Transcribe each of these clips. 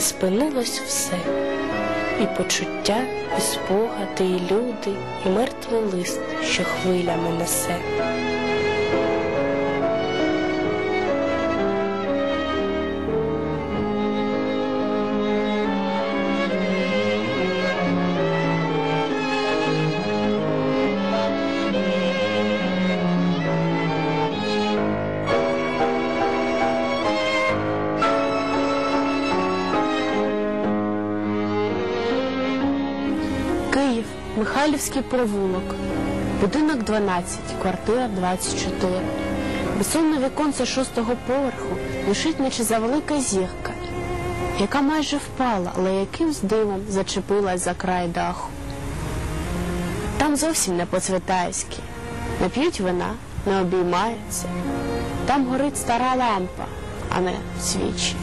і спинилось все, і почуття, і спогади, і люди, і мертвий лист, що хвилями несе. Михайлівський провулок, будинок 12, квартира 24. Безсонне віконце шостого поверху лишить, наче завелика зірка, яка майже впала, але якимсь дивом зачепилась за край даху. Там зовсім не по-цвітайськи. Не п'ють вина, не обіймаються. Там горить стара лампа, а не свічі.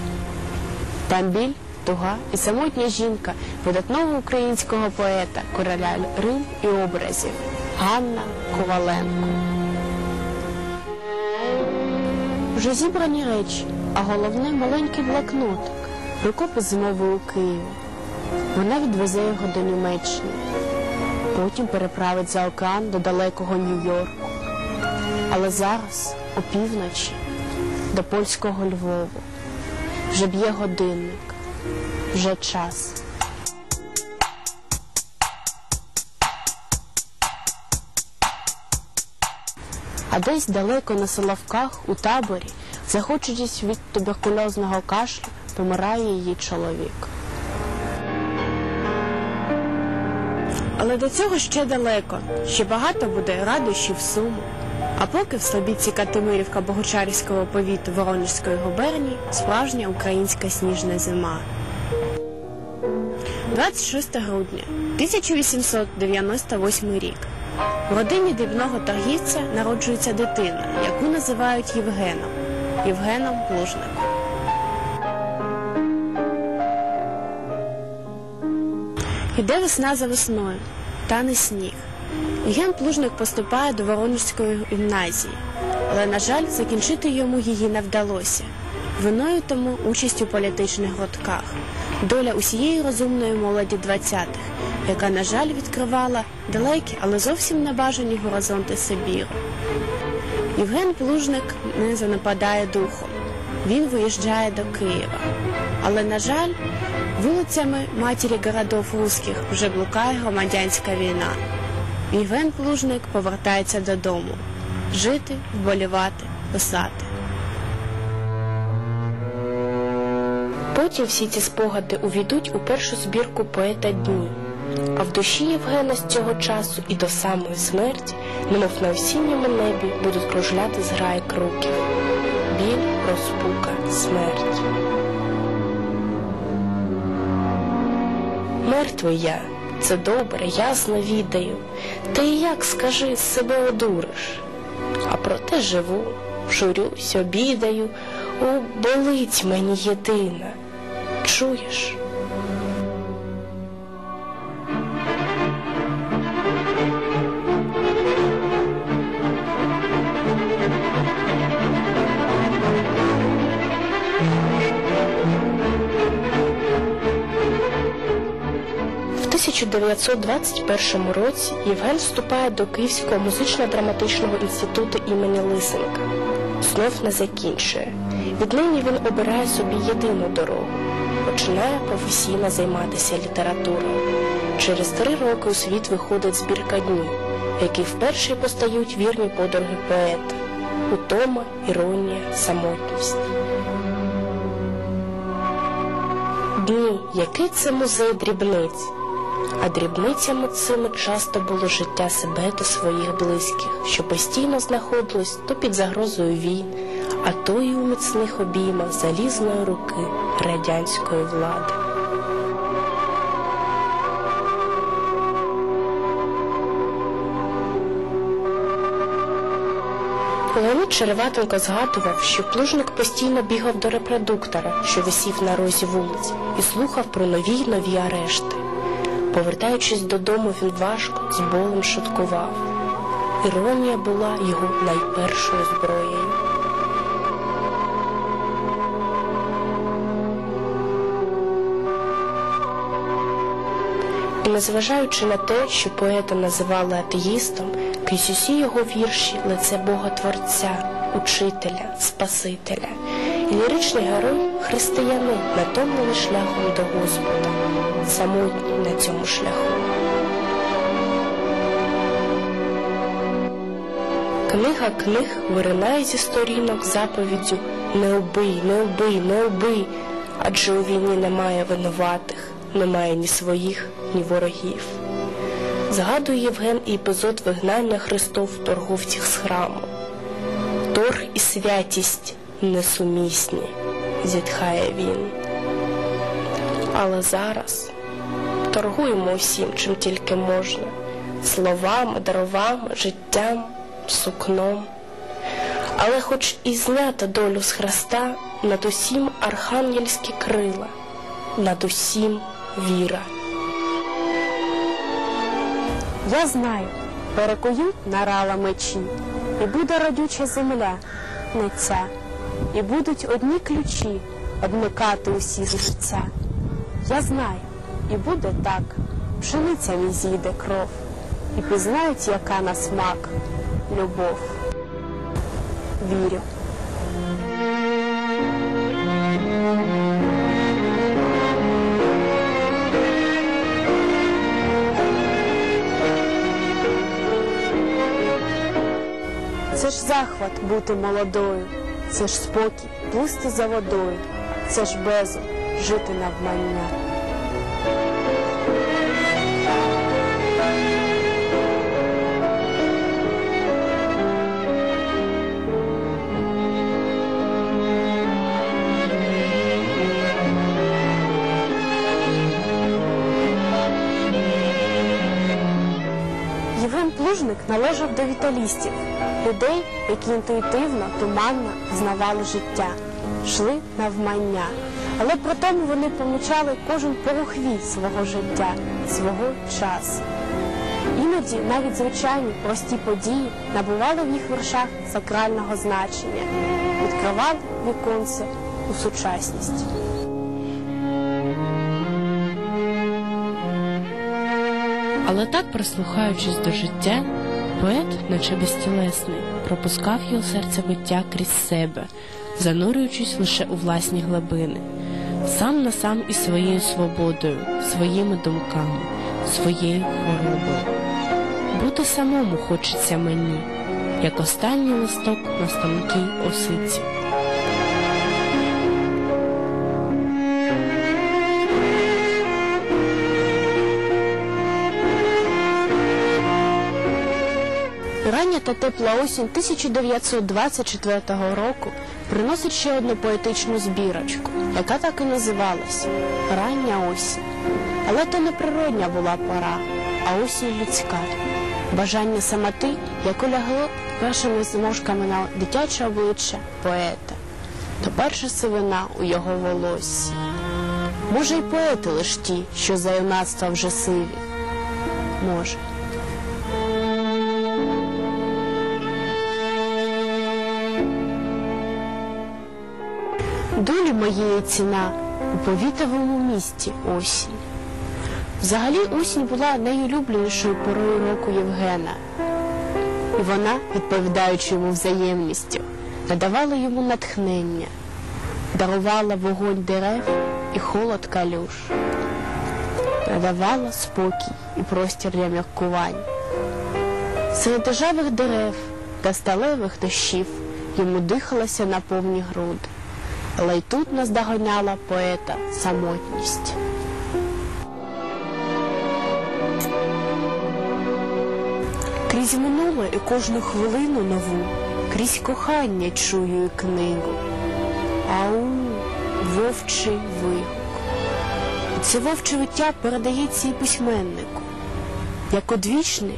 Там біль, туга і самотня жінка видатного українського поета, короля Рим і образів Ганна Коваленко. Вже зібрані речі, а головне маленький блокнотик, рукопис зимовий у Києві. Вона відвезе його до Німеччини, потім переправить за океан до далекого Нью-Йорку. Але зараз, опівночі, до польського Львову. Вже б'є годинник, вже час. А десь далеко на Соловках у таборі, захочучись від туберкульозного кашлю, помирає її чоловік. Але до цього ще далеко, ще багато буде радощів суму. А поки в Слобідці Катимирівка Богучарівського повіту Воронежської губернії справжня українська сніжна зима. 26 грудня 1898 рік. В родині дрібного торгівця народжується дитина, яку називають Євгеном. Євгеном Плужником. Іде весна за весною, тане сніг. Євген Плужник поступає до Воронежської гімназії, але, на жаль, закінчити йому її не вдалося. Виною тому участь у політичних гуртках, доля усієї розумної молоді 20-х, яка, на жаль, відкривала далекі, але зовсім небажані горизонти Сибіру. Євген Плужник не занападає духом. Він виїжджає до Києва. Але, на жаль, вулицями матері городов русських вже блукає громадянська війна. Євген Плужник повертається додому жити, вболівати, писати. Потім всі ці спогади увійдуть у першу збірку поета дні. А в душі Євгена з цього часу і до самої смерті, немов на осінньому небі, будуть кружляти зграї кроків. Біль, розпука, смерть. Мертвий я, це добре, ясно відаю. Ти як скажи, себе одуриш. А проте живу, журюсь, обідаю, о, болить мені єдина. Чуєш? В 1921 році Євген вступає до Київського музично-драматичного інституту імені Лисенка. Знов не закінчує. Віднині він обирає собі єдину дорогу. Починає професійно займатися літературою. Через три роки у світ виходить збірка днів, в якій вперше постають вірні подорги поета, утома, іронія, самотність. Дні, який це музей дрібниць. А дрібницями цими часто було життя себе та своїх близьких, що постійно знаходились то під загрозою війн, а то й у міцних обіймах залізної руки радянської влади. Леонід Череватенко згадував, що плужник постійно бігав до репродуктора, що висів на розі вулиць, і слухав про нові й нові арешти. Повертаючись додому, він важко з болем шуткував. Іронія була його найпершою зброєю. Незважаючи на те, що поета називали атеїстом, крізь усі його вірші лице Бога Творця, учителя, Спасителя. І ліричний герой християнин, натомлений шляхом до Господа, самотній на цьому шляху. Книга книг виринає зі сторінок заповіддю Не убий, не убий, не убий, адже у війні немає винуватих, немає ні своїх, ні ворогів. Згадує Євген і епізод вигнання Христов торговців з храму. Торг і святість несумісні, зітхає він. Але зараз торгуємо усім, чим тільки можна, словами, даровами, життям, сукном. Але хоч і знята долю з Христа, над усім архангельські крила, над усім віра. Я знаю, перекують нарала мечі, і буде родюча земля, не ця, і будуть одні ключі одмикати усі серця. Я знаю, і буде так, пшеницями зійде кров, і пізнають, яка на смак любов. Вірю. Ж захват бути молодою, це ж спокій плисти за водою, це ж безо жити навмання. Належав до віталістів, людей, які інтуїтивно, туманно знавали життя, йшли навмання. Але при тому вони помічали кожен порухвій свого життя, свого часу. Іноді навіть звичайні прості події набували в їх віршах сакрального значення, відкривали віконце у сучасність. Але так, прислухаючись до життя, поет, наче безтілесний, пропускав його серцебиття крізь себе, занурюючись лише у власні глибини, сам на сам із своєю свободою, своїми думками, своєю хворобою. Бути самому хочеться мені, як останній листок на станкій осиці. Рання та тепла осінь 1924 року приносить ще одну поетичну збірочку, яка так і називалась Рання осінь. Але то не природня була пора, а осінь людська. Бажання самоти, яке лягло першими зморшками на дитяче обличчя поета, то перша сивина у його волоссі. Може, й поети лиш ті, що за юнацтва вже сиві. Може. Долі моєї ціна у повітовому місті осінь. Взагалі осінь була найулюбленішою порою року Євгена. І вона, відповідаючи йому взаємністю, надавала йому натхнення, дарувала вогонь дерев і холод калюш, надавала спокій і простір для міркувань. Серед державих дерев та сталевих дощів йому дихалося на повні груди але й тут наздоганяла поета самотність. Крізь минуле і кожну хвилину нову, крізь кохання чую і книгу. Ау, вовчий вигук. Це вовче виття передається і письменнику, як одвічний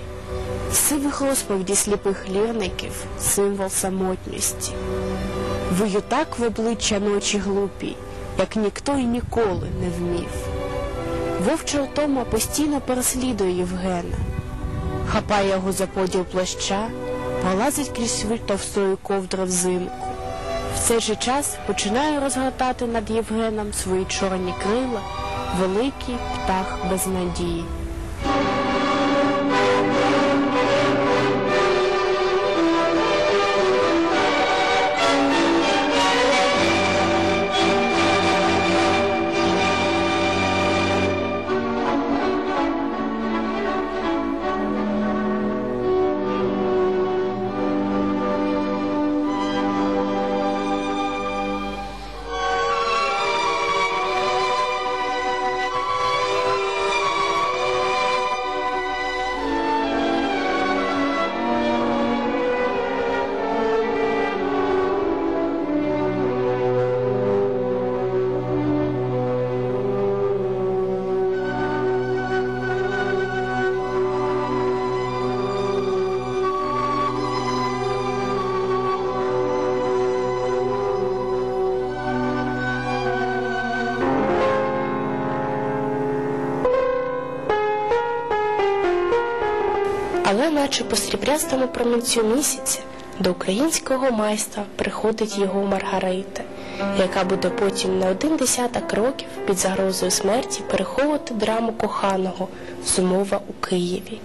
в сивих розповіді сліпих лірників символ самотності. Вию так в обличчя ночі глупій, як ніхто й ніколи не вмів. Вовча втома постійно переслідує Євгена, хапає його за поділ плаща, пролазить крізь товстої ковдри взимку. В цей же час починає розгортати над Євгеном свої чорні крила, великий птах без надії. Наче по сріблястому промінцю місяця до українського майства приходить його Маргарита, яка буде потім на один десяток років під загрозою смерті переховувати драму коханого Зумова у Києві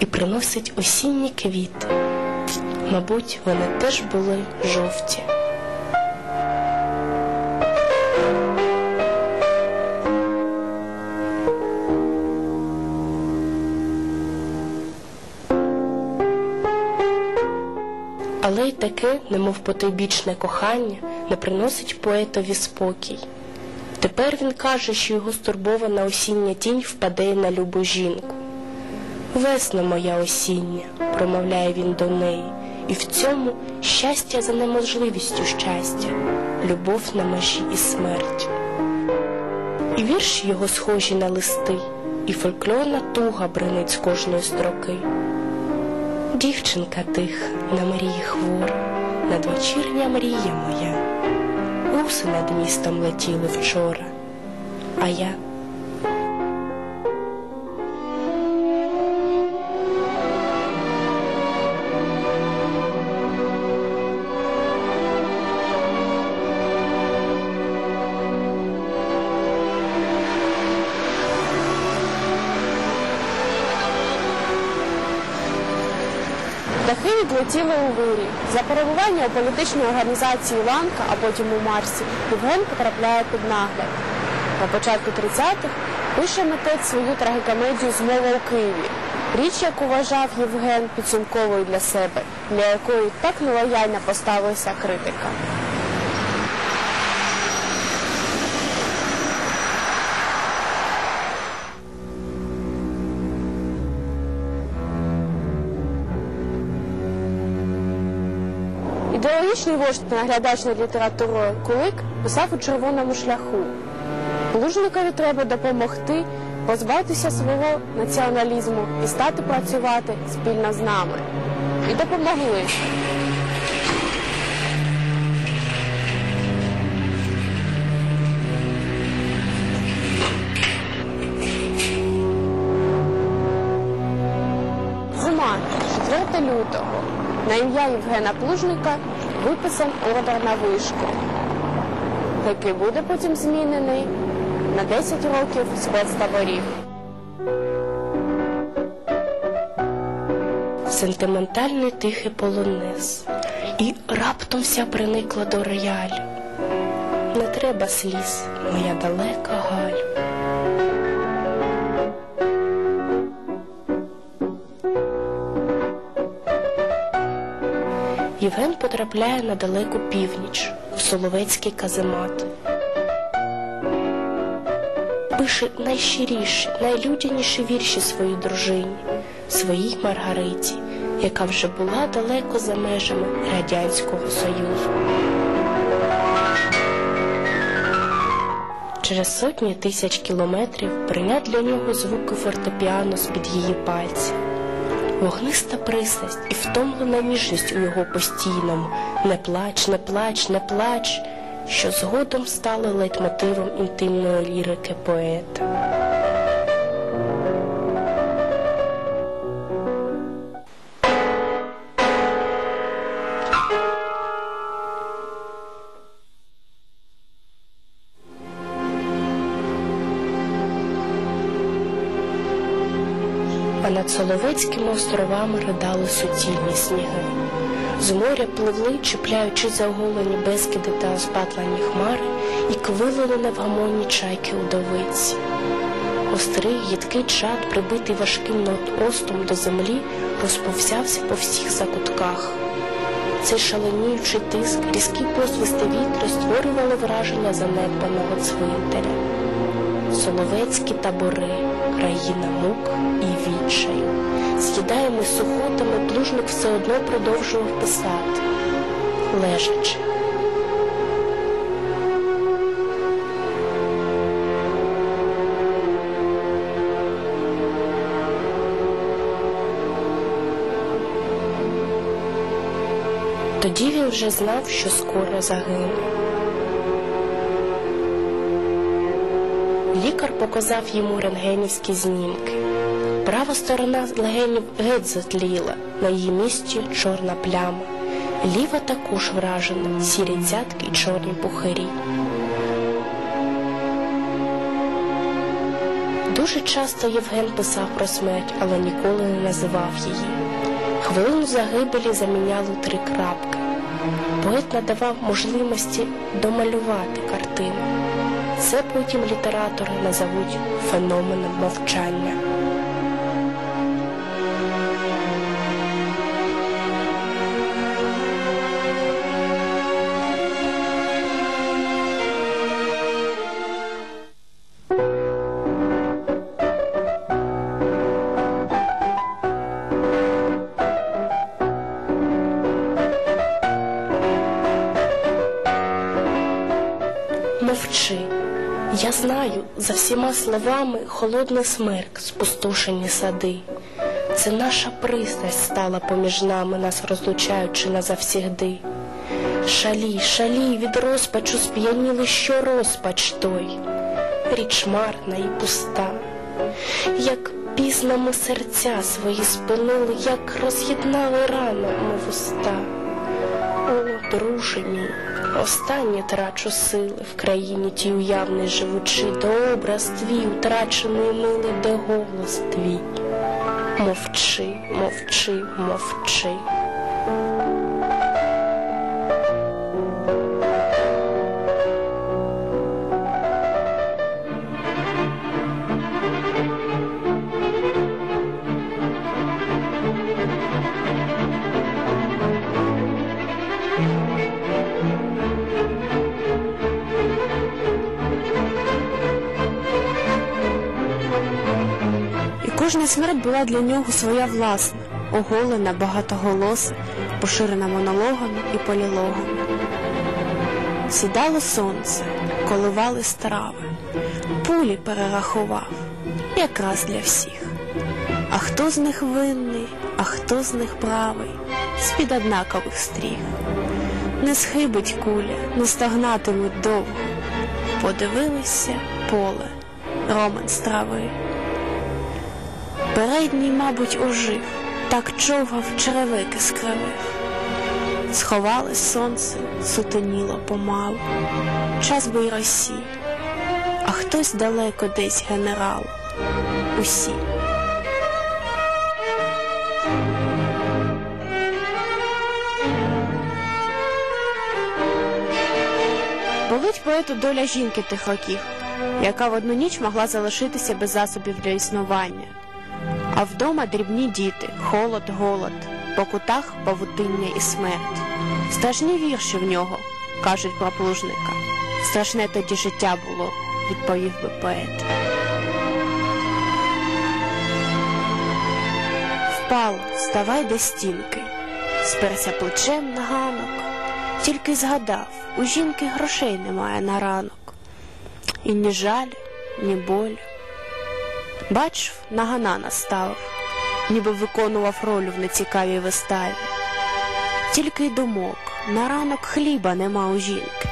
і приносить осінні квіти. Мабуть, вони теж були жовті. Таке, немов потойбічне кохання, не приносить поетові спокій. Тепер він каже, що його стурбована осіння тінь впаде на любу жінку. Весна моя осіння, промовляє він до неї, і в цьому щастя за неможливістю щастя, любов на межі і смерть. І вірші його схожі на листи, і фольклорна туга бринить з кожної строки. Дівчинка тиха, на мрії хвора, надвечірня мрія моя. Гуси над містом летіли вчора, а я Птахи відлетіли у вирі. За перебування у політичній організації Ланка, а потім у Марсі, Євген потрапляє під нагляд. На початку 30-х пише митець свою трагікомедію Змова у Києві. Річ, яку вважав Євген підсумковою для себе, для якої так нелояльно поставилася критика. Ідеологічний вождь наглядач над літературою Кулик писав у червоному шляху. Плужникові треба допомогти позбавитися свого націоналізму і стати працювати спільно з нами. І допомогли. Зима, 4 лютого. На ім'я Євгена Плужника виписан ордер на вишку, який буде потім змінений на 10 років спецтаборів. сентиментальний тихий полонез, і раптом вся приникла до роялю. Не треба сліз, моя далека Євген потрапляє на далеку північ, в Соловецький каземат. Пише найщиріші, найлюдяніші вірші своїй дружині, своїй Маргариті, яка вже була далеко за межами Радянського Союзу. Через сотні тисяч кілометрів прийнять для нього звуки фортепіано з-під її пальців. Вогниста пристрасть і втомлена ніжність у його постійному не плач, не плач, не плач, що згодом стали лейтмотивом інтимної лірики поета. Соловецькими островами ридали суцільні сніги. З моря пливли, чіпляючи за оголені безкиди та розпатлані хмари, і квилили невгамонні чайки удовиці. Острий, їдкий чад, прибитий важким остом до землі, розповзявся по всіх закутках. Цей шаленіючий тиск, різкі посвисти вітру створювали враження занедбаного цвинтаря. Соловецькі табори, країна мук відчаю. З'їдаємо сухотами, плужник все одно продовжував писати, лежачи. Тоді він вже знав, що скоро загине. Лікар показав йому рентгенівські знімки. Права сторона легенів геть затліла, на її місці чорна пляма. Ліва також вражена, сірі цятки і чорні пухарі. Дуже часто Євген писав про смерть, але ніколи не називав її. Хвилину загибелі заміняло три крапки. Поет надавав можливості домалювати картину. Це потім літератори назовуть феноменом мовчання. Словами холодний смерк, спустошені сади. Це наша пристрасть стала поміж нами, нас розлучаючи назавсігди. Шалі, шалі, від розпачу сп'яніли, що розпач той, річ марна і пуста, як пізно ми серця свої спинили, як роз'єднали рано ми вуста. О, друже мій, останнє трачу сили в країні тій уявний живучи, До образ твій утрачений милий, де голос твій. Мовчи, мовчи, мовчи. Кожна смерть була для нього своя власна, оголена, багатоголоса, поширена монологами і полілогами. Сідало сонце, коливали страви, пулі перерахував, якраз для всіх. А хто з них винний, а хто з них правий, з-під однакових стріх. Не схибить куля, не стагнатимуть довго. Подивилися поле, роман з трави. Передній, мабуть, ожив, так човгав черевики скривив. Сховали сонце, сутеніло помалу, час би й росі, а хтось далеко десь генерал. Усі. Болить поету доля жінки тих років, яка в одну ніч могла залишитися без засобів для існування. А вдома дрібні діти, холод, голод, по кутах павутиння і смерть. Страшні вірші в нього, кажуть про. Страшне тоді життя було, відповів би поет. Впав, ставай до стінки, сперся плечем на ганок, тільки згадав, у жінки грошей немає на ранок. І ні жаль, ні болю. Бачив, нагана наставив, ніби виконував роль в нецікавій виставі. Тільки й думок, на ранок хліба нема у жінки.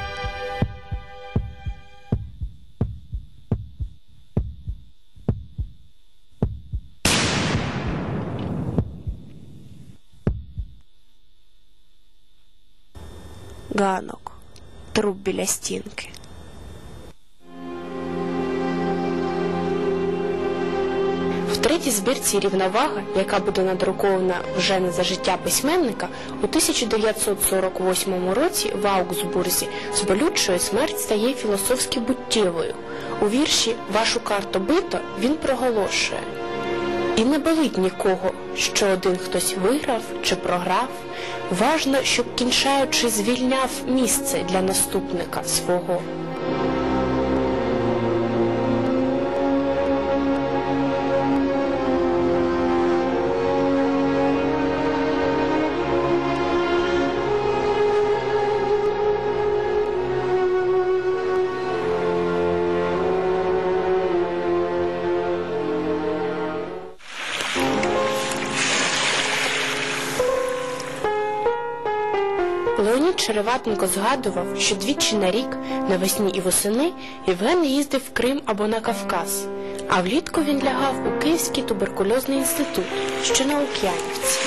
Ганок, труп біля стінки. В третій збірці рівновага, яка буде надрукована вже не за життя письменника, у 1948 році в Аугсбурзі з болючою смерть стає філософськи буттєвою. У вірші Вашу карту бито він проголошує. І не болить нікого, що один хтось виграв чи програв. Важно, щоб кінчаючи звільняв місце для наступника свого. Череватенко згадував, що двічі на рік, навесні і восени, Євген їздив в Крим або на Кавказ, А влітку він лягав у Київський туберкульозний інститут, що на Лук'янівці.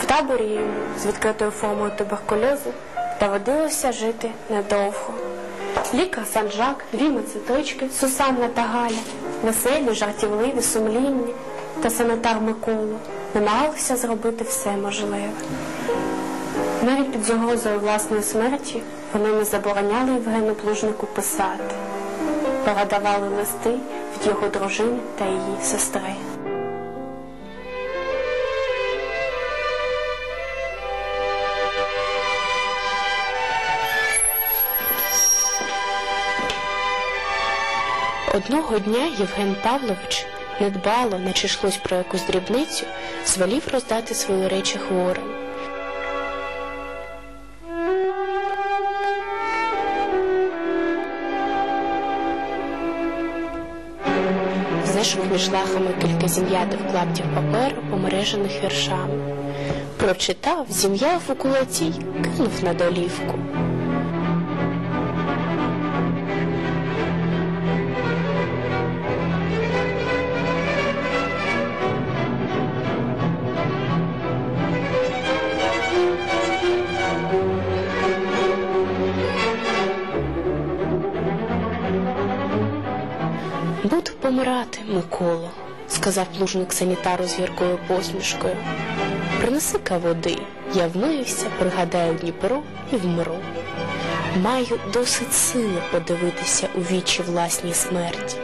В таборі з відкритою формою туберкульозу доводилося жити недовго. Лікар Санжак, дві медсестрички Сусанна та Галя, веселі, жартівливі, сумлінні та санітар Микола намагалися зробити все можливе. Навіть під загрозою власної смерті вони не забороняли Євгену Плужнику писати, передавали листи від його дружини та її сестри. Одного дня Євген Павлович недбало, наче йшлось про якусь дрібницю, звелів роздати свої речі хворим. Знайшов між лахами кілька зім'ятих клаптів паперу, помережених віршами. Прочитав, зім'яв у кулаці кинув на долівку. Буду помирати, Миколо, сказав плужник санітару з гіркою посмішкою. Принеси-ка води, я вмиюся, пригадаю Дніпро і вмру. Маю досить сили подивитися у вічі власній смерті.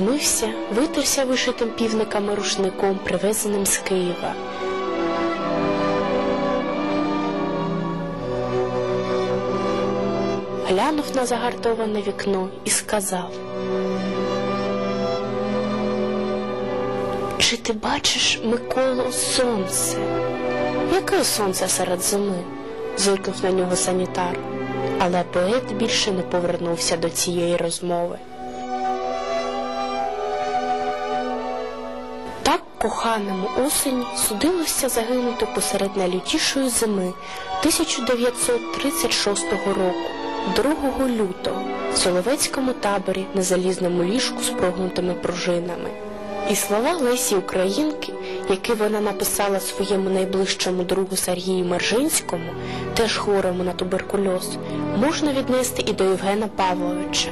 Вмився, витерся вишитим півниками рушником, привезеним з Києва. Глянув на загартоване вікно і сказав. Чи ти бачиш, Миколо, сонце? Яке сонце серед зими? зиркнув на нього санітар. Але поет більше не повернувся до цієї розмови. Коханому осені судилося загинути посеред найлютішої зими 1936 року, 2 лютого, в Соловецькому таборі на залізному ліжку з прогнутими пружинами. І слова Лесі Українки, які вона написала своєму найближчому другу Сергію Мержинському, теж хворому на туберкульоз, можна віднести і до Євгена Павловича.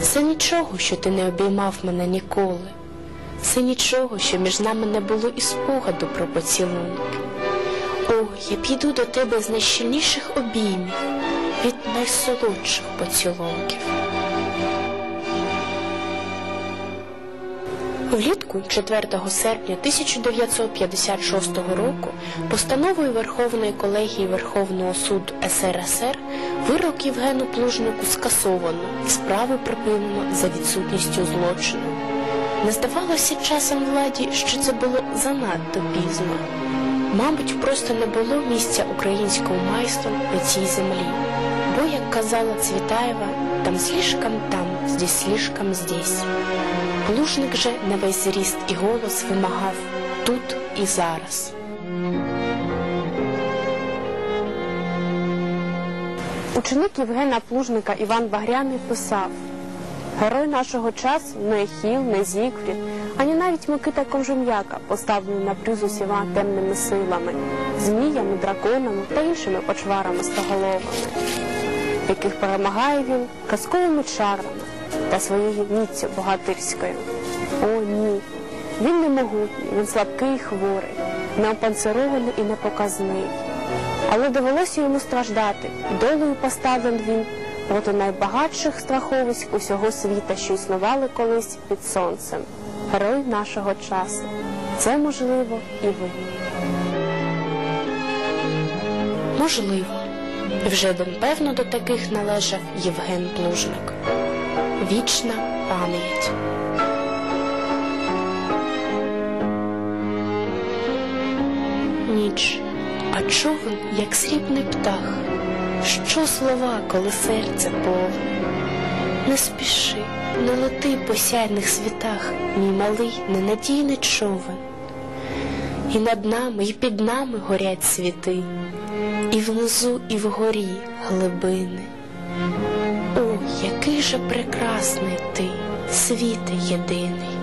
Це нічого, що ти не обіймав мене ніколи. Це нічого, що між нами не було і спогаду про поцілунки. О, я піду до тебе з найщільніших обіймів, від найсолодших поцілунків. Влітку 4 серпня 1956 року постановою Верховної колегії Верховного суду СРСР вирок Євгену Плужнику скасовано і справу припинено за відсутністю злочину. Не здавалося часом владі, що це було занадто пізно. Мабуть, просто не було місця українському майстру на цій землі. Бо, як казала Цвітаєва, там слишком там, здесь слишком здесь. Плужник же на весь зріст і голос вимагав тут і зараз. Ученик Євгена Плужника Іван Багряний писав Герой нашого часу не Ехіл, не Зігфрід, ані навіть Микита Ковжем'яка, поставлений на призу всіма темними силами, зміями, драконами та іншими почварами стоголовими, яких перемагає він казковими чарами та своєю міцю богатирською. О, ні! Він не могутній, він слабкий і хворий, неопанцирований і непоказний. Але довелося йому страждати, долею поставлен він проти найбагатших страховиськ усього світа, що існували колись під сонцем. Герой нашого часу. Це можливо і ви. Можливо. Вже певно до таких належав Євген Плужник. Вічна пам'ять. Ніч, а човен, як срібний птах. Що слова, коли серце повне? Не спіши, не лети по сяйних світах, мій малий ненадійний човен. І над нами, і під нами горять світи, і внизу, і вгорі глибини. О, який же прекрасний ти, світе єдиний!